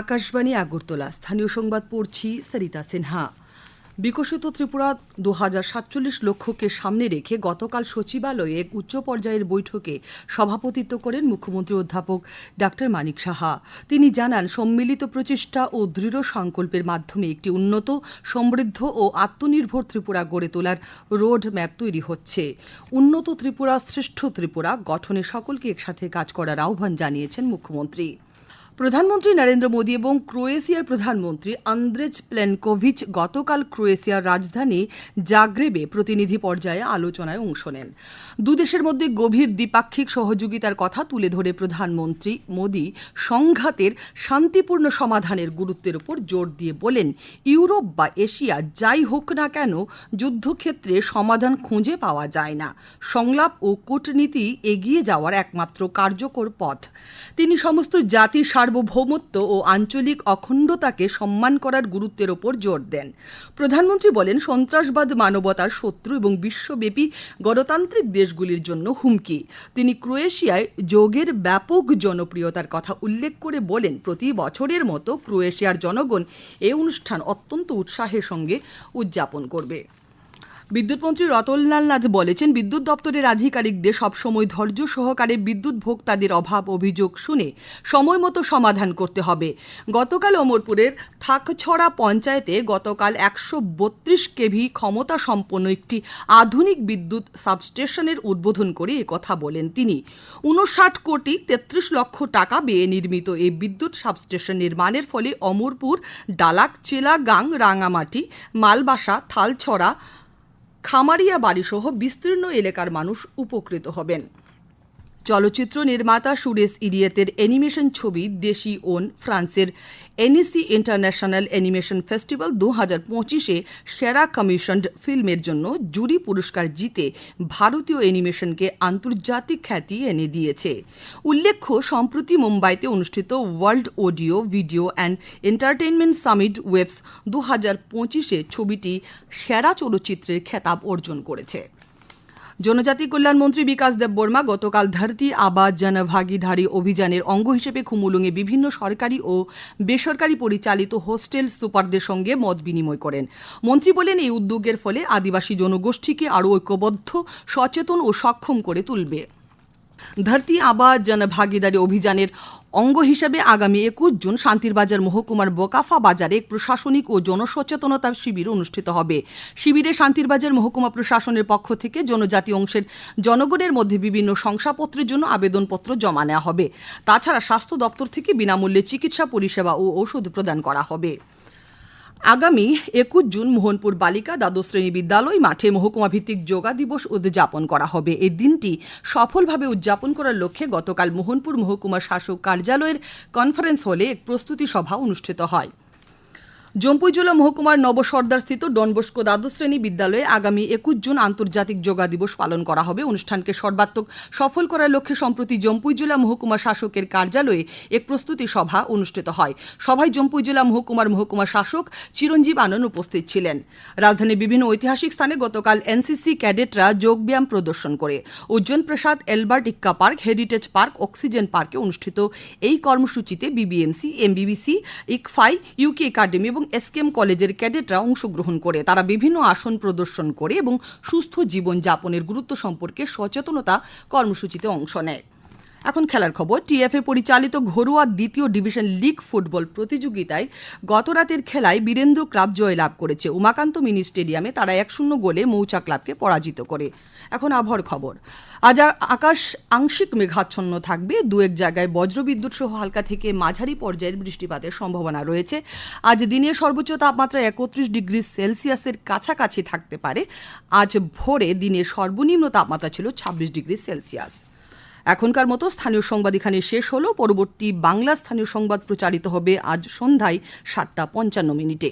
আকাশবাণী আগরতলা স্থানীয় সংবাদ পড়ছি সরিতা সিনহা। বিকশিত ত্রিপুরা দু সাতচল্লিশ লক্ষ্যকে সামনে রেখে গতকাল সচিবালয়ে এক উচ্চ পর্যায়ের বৈঠকে সভাপতিত্ব করেন মুখ্যমন্ত্রী অধ্যাপক ডাক্তার মানিক সাহা। তিনি জানান, সম্মিলিত প্রচেষ্টা ও দৃঢ় সংকল্পের মাধ্যমে একটি উন্নত, সমৃদ্ধ ও আত্মনির্ভর ত্রিপুরা গড়ে তোলার রোড ম্যাপ তৈরি হচ্ছে। উন্নত ত্রিপুরা, শ্রেষ্ঠ ত্রিপুরা গঠনে সকলকে একসাথে কাজ করার আহ্বান জানিয়েছেন মুখ্যমন্ত্রী। প্রধানমন্ত্রী নরেন্দ্র মোদী এবং ক্রোয়েশিয়ার প্রধানমন্ত্রী আন্দ্রেজ প্লেনকোভিচ গতকাল ক্রোয়েশিয়ার রাজধানী জাগ্রেবে প্রতিনিধি পর্যায়ে আলোচনায় অংশ নেন। দুদেশের মধ্যে গভীর দ্বিপাক্ষিক সহযোগিতার কথা তুলে ধরে প্রধানমন্ত্রী মোদী সংঘাতের শান্তিপূর্ণ সমাধানের গুরুত্বের উপর জোর দিয়ে বলেন, ইউরোপ বা এশিয়া যাই হোক না কেন যুদ্ধক্ষেত্রে সমাধান খুঁজে পাওয়া যায় না। সংলাপ ও কূটনীতি এগিয়ে যাওয়ার একমাত্র কার্যকর পথ। তিনি সমস্ত জাতির সার্বভৌমত্ব ও আঞ্চলিক অখণ্ডতাকে সম্মান করার গুরুত্বের ওপর জোর দেন। প্রধানমন্ত্রী বলেন, সন্ত্রাসবাদ, মানবতার শত্রু এবং বিশ্বব্যাপী গণতান্ত্রিক দেশগুলির জন্য হুমকি। তিনি ক্রোয়েশিয়ায় যোগের ব্যাপক জনপ্রিয়তার কথা উল্লেখ করে বলেন, প্রতি বছরের মতো ক্রোয়েশিয়ার জনগণ এই অনুষ্ঠান অত্যন্ত উৎসাহের সঙ্গে উদযাপন করবে। বিদ্যুৎমন্ত্রী রতনলাল নাথ বলেছেন, বিদ্যুৎ দপ্তরের আধিকারিকদের সবসময় ধৈর্য সহকারে বিদ্যুৎ ভোক্তাদের অভাব অভিযোগ শুনে সময় মতো সমাধান করতে হবে। গতকাল অমরপুরের থাকছড়া পঞ্চায়েতে গতকাল একশো বত্রিশ কেভি ক্ষমতা সম্পন্ন একটি আধুনিক বিদ্যুৎ সাবস্টেশনের উদ্বোধন করে কথা বলেন তিনি। উনষাট কোটি তেত্রিশ লক্ষ টাকা ব্যয়ে নির্মিত এই বিদ্যুৎ সাবস্টেশন নির্মাণের ফলে অমরপুর, ডালাক, চেলাগাং, রাঙামাটি, মালবাসা, থালছড়া খামারিয়া বাড়িসহ বিস্তীর্ণ এলাকার মানুষ উপকৃত হবেন। চলচ্চিত্র নির্মাতা সুরেশ ইডিয়েতের অ্যানিমেশন ছবি দেশি ওন, ফ্রান্সের এনএসি ইন্টারন্যাশনাল অ্যানিমেশন ফেস্টিভ্যাল দু হাজার পঁচিশে সেরা কমিশনড ফিল্মের জন্য জুরি পুরস্কার জিতে ভারতীয় অ্যানিমেশনকে আন্তর্জাতিক খ্যাতি এনে দিয়েছে। উল্লেখ্য, সম্প্রতি মুম্বাইতে অনুষ্ঠিত world audio, video and entertainment summit WAVES দু হাজার পঁচিশে ছবিটি সেরা চলচ্চিত্রের খেতাব অর্জন করেছে। জনজাতি কল্যাণ মন্ত্রী বিকাশ দেববর্মা গতকাল ধরতি আবাস জনভাগিধারী অভিযানের অঙ্গ হিসেবে খুমুলুঙে বিভিন্ন সরকারি ও বেসরকারি পরিচালিত হোস্টেল সুপারদের সঙ্গে মত বিনিময় করেন। মন্ত্রী বলেন, এই উদ্যোগের ফলে আদিবাসী জনগোষ্ঠীকে আরও ঐক্যবদ্ধ, সচেতন ও সক্ষম করে তুলবে। ধরতি আবাস জনভাগিদারি অভিযানের অঙ্গ হিসেবে আগামী একুশ জুন শান্তিরবাজার মহকুমার বোকাফা বাজারে এক প্রশাসনিক ও জনসচেতনতা শিবির অনুষ্ঠিত হবে। শিবিরে শান্তিরবাজার মহকুমা প্রশাসনের পক্ষ থেকে জনজাতি অংশের জনগণের মধ্যে বিভিন্ন শংসাপত্রের জন্য আবেদনপত্র জমা নেওয়া হবে। তাছাড়া স্বাস্থ্য দপ্তর থেকে বিনামূল্যে চিকিৎসা, পরিষেবা ও ঔষধ প্রদান করা হবে। আগামী একুশ জুন মোহনপুর বালিকা দ্বাদশ শ্রেণি বিদ্যালয় মাঠে মহকুমা ভিত্তিক যোগা দিবস উদযাপন করা হবে। এই দিনটি সফলভাবে উদযাপন করার লক্ষ্যে গতকাল মোহনপুর মহকুমা শাসক কার্যালয়ের কনফারেন্স হলে এক প্রস্তুতি সভা অনুষ্ঠিত হয়। জম্পুই জেলা মহকুমার নবসর্দার স্থিত ডনবস্কো দ্বাদশ শ্রেণি বিদ্যালয়ে আগামী একুশ জুন আন্তর্জাতিক যোগা দিবস পালন করা হবে। অনুষ্ঠানকে সর্বাত্মক সফল করার লক্ষ্যে সম্প্রতি জম্পুই জেলা মহকুমা শাসকের কার্যালয়ে এক প্রস্তুতি সভা অনুষ্ঠিত হয়। সভায় জম্পুই জেলা মহকুমার মহকুমা শাসক চিরঞ্জীব আনন্দ উপস্থিত ছিলেন। রাজধানীর বিভিন্ন ঐতিহাসিক স্থানে গতকাল এনসিসি ক্যাডেটরা যোগব্যায়াম প্রদর্শন করে। Ujjayan Prasad, Albert Ekka park, heritage park, oxygen পার্কে অনুষ্ঠিত এই কর্মসূচিতে BBMC, MBBC, ICFAI, UK academy এবং এসকেএম কলেজের ক্যাডেটরা অংশগ্রহণ করে। তারা বিভিন্ন আসন প্রদর্শন করে এবং সুস্থ জীবন যাপনের গুরুত্ব সম্পর্কে সচেতনতা কর্মসূচিতে অংশ নেয়। এখন খেলার খবর, টিএফএ পরিচালিত ঘরোয়া দ্বিতীয় ডিভিশন লিগ ফুটবল প্রতিযোগিতায় গত রাতের খেলায় বীরেন্দ্র ক্লাব জয়লাভ করেছে। উমাকান্ত মিনি স্টেডিয়ামে তারা এক শূন্য গোলে মৌচা ক্লাবকে পরাজিত করে। এখন আবহাওয়ার খবর। আজ আকাশ আংশিক মেঘাচ্ছন্ন থাকবে। দু এক জায়গায় বজ্রবিদ্যুৎ সহ হালকা থেকে মাঝারি পর্যায়ের বৃষ্টিপাতের সম্ভাবনা রয়েছে। আজ দিনের সর্বোচ্চ তাপমাত্রা একত্রিশ ডিগ্রি সেলসিয়াসের কাছাকাছি থাকতে পারে। আজ ভোরে দিনের সর্বনিম্ন তাপমাত্রা ছিল ছাব্বিশ ডিগ্রি সেলসিয়াস। এখনকার মতো স্থানীয় সংবাদ এখানে শেষ হলো। পরবর্তী বাংলা স্থানীয় সংবাদ প্রচারিত হবে আজ সন্ধ্যায় সাতটা পঞ্চান্ন মিনিটে।